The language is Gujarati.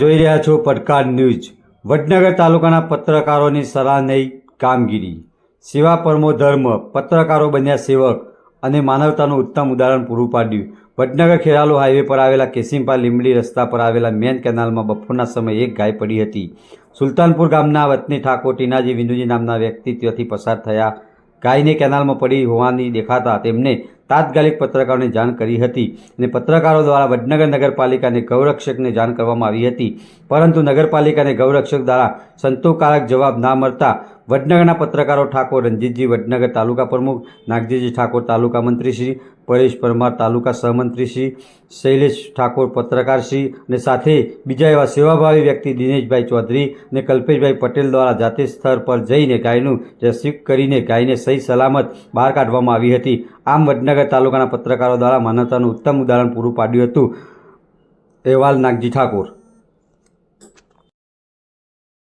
જોઈ રહ્યા છો પડકાર ન્યૂઝ. વડનગર તાલુકાના પત્રકારોની સરાહનીય કામગીરી. સેવા પરમો ધર્મ, પત્રકારો બન્યા સેવક અને માનવતાનું ઉત્તમ ઉદાહરણ પૂરું પાડ્યું. વડનગર ખેરાલુ હાઈવે પર આવેલા કેસિમ્પા લીંબડી રસ્તા પર આવેલા મેન કેનાલમાં બપોરના સમયે એક ગાય પડી હતી. સુલતાનપુર ગામના વતની ઠાકોર ટીનાજી વિંદુજી નામના વ્યક્તિ ત્યાંથી પસાર થયા. ગાયને કેનાલમાં પડી હોવાની દેખાતા તેમને તાત્કાલિક પત્રકારોને જાણ કરી હતી અને પત્રકારો દ્વારા વડનગર નગરપાલિકાને ગૌરક્ષકને જાણ કરવામાં આવી હતી. પરંતુ નગરપાલિકાને ગૌરક્ષક દ્વારા સંતોષકારક જવાબ ના મળતા વડનગરના પત્રકારો ઠાકોર રણજીતજી વડનગર તાલુકા પ્રમુખ નાગજીજી ઠાકોર તાલુકા મંત્રીશ્રી પરેશ પરમાર તાલુકા સહમંત્રીશ્રી શૈલેષ ઠાકોર પત્રકારશ્રી અને સાથે બીજા એવા સેવાભાવી વ્યક્તિ દિનેશભાઈ ચૌધરી અને કલ્પેશભાઈ પટેલ દ્વારા જાતે સ્થળ પર જઈને ગાયનું રેસ્ક્યુ કરીને ગાયને સહી સલામત બહાર કાઢવામાં આવી હતી. આમ વડનગર તાલુકાના પત્રકારો દ્વારા માનવતાનું ઉત્તમ ઉદાહરણ પૂરું પાડ્યું હતું. અહેવાલ, નાગજી ઠાકોર.